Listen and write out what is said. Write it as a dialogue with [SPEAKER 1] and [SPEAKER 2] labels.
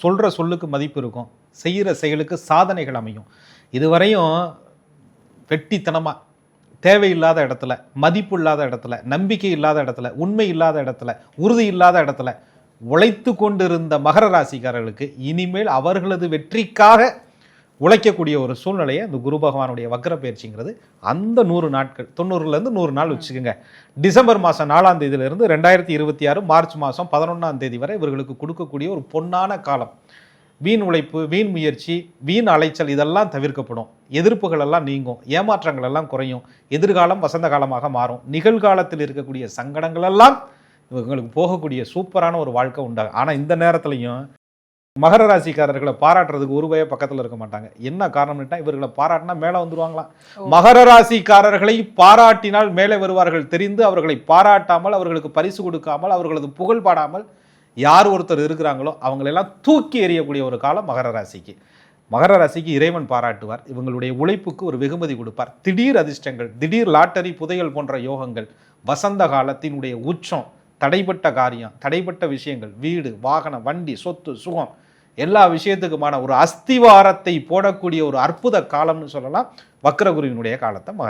[SPEAKER 1] சொல்கிற சொல்லுக்கு மதிப்பு இருக்கும். செய்கிற செயலுக்கு சாதனைகள் அமையும். இதுவரையும் வெட்டித்தனமாக தேவையில்லாத இடத்துல மதிப்பு இல்லாத இடத்துல நம்பிக்கை இல்லாத இடத்துல உண்மை இல்லாத இடத்துல உறுதி இல்லாத இடத்துல உழைத்து கொண்டிருந்த மகர ராசிக்காரர்களுக்கு இனிமேல் அவர்களது வெற்றிக்காக உழைக்கக்கூடிய ஒரு சூழ்நிலையை இந்த குரு பகவானுடைய வக்கர பயிற்சிங்கிறது அந்த நூறு நாட்கள் தொண்ணூறுலேருந்து நூறு நாள் வச்சுக்கோங்க. டிசம்பர் மாதம் நாலாம் தேதியிலிருந்து ரெண்டாயிரத்தி இருபத்தி ஆறு மார்ச் மாதம் பதினொன்றாம் தேதி வரை இவர்களுக்கு கொடுக்கக்கூடிய ஒரு பொன்னான காலம். வீண் உழைப்பு வீண் முயற்சி வீண் அலைச்சல் இதெல்லாம் தவிர்க்கப்படும். எதிர்ப்புகள் எல்லாம் நீங்கும். ஏமாற்றங்கள் எல்லாம் குறையும். எதிர்காலம் வசந்த காலமாக மாறும். நிகழ்காலத்தில் இருக்கக்கூடிய சங்கடங்கள் எல்லாம் இவங்களுக்கு போகக்கூடிய சூப்பரான ஒரு வாழ்க்கை உண்டாகும் ஆனால் இந்த நேரத்துலையும் மகர ராசிக்காரர்களை பாராட்டுறதுக்கு ஒரு பய பக்கத்தில் இருக்க மாட்டாங்க. என்ன காரணம்னுட்டா இவர்களை பாராட்டினா மேலே வந்துருவாங்களாம். மகர ராசிக்காரர்களை பாராட்டினால் மேலே வருவார்கள் தெரிந்து அவர்களை பாராட்டாமல் அவர்களுக்கு பரிசு கொடுக்காமல் அவர்களது புகழ் பாடாமல் யார் ஒருத்தர் இருக்கிறாங்களோ அவங்களெல்லாம் தூக்கி எறியக்கூடிய ஒரு காலம் மகர ராசிக்கு. மகர ராசிக்கு இறைவன் பாராட்டுவார். இவங்களுடைய உழைப்புக்கு ஒரு வெகுமதி கொடுப்பார். திடீர் அதிர்ஷ்டங்கள் திடீர் லாட்டரி புதையல் போன்ற யோகங்கள் வசந்த காலத்தினுடைய உச்சம் தடைப்பட்ட காரியம் தடைப்பட்ட விஷயங்கள் வீடு வாகனம் வண்டி சொத்து சுகம் எல்லா விஷயத்துக்குமான ஒரு அஸ்திவாரத்தை போடக்கூடிய ஒரு அற்புத காலம்னு சொல்லலாம். வக்ரகுருவினுடைய காலத்தை மகர